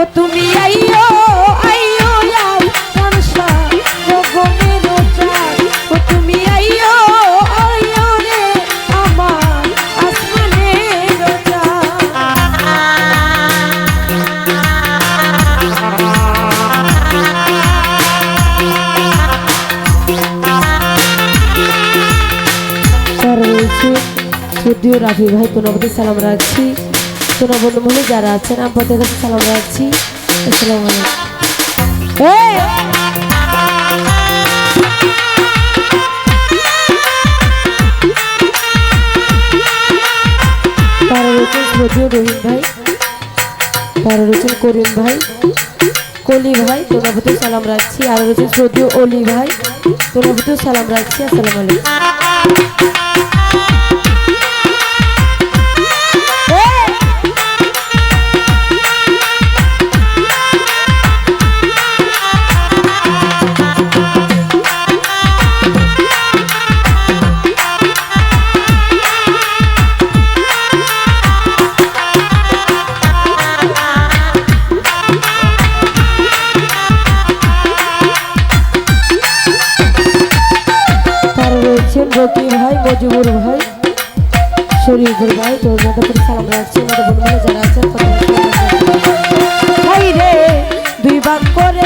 ও তুমি আইও আইও আই কানসা জগমে যদিও রাফি ভাই তোমাদের সালাম রাখছি। বন্ধু মহলে যারা আছেন আপনাদের কাছে সালাম রাখছি আসসালামু আলাইকুম। শ্রদ্ধীয় রহিম ভাই তারা রয়েছেন করিম ভাই কলি ভাই তোনাবতী সালাম রাখছি। আর রয়েছেন শ্রদ্ধীয় অলি ভাই তোনাবতী সালাম রাখছি। আসসালামু আলাইকুম। মজিবুর ভাই শরীফুর ভাই করে সালাম রাখছি আমাদের বন্ধুরা যারা আছেন। ভাই রে, দুই ভাগ করে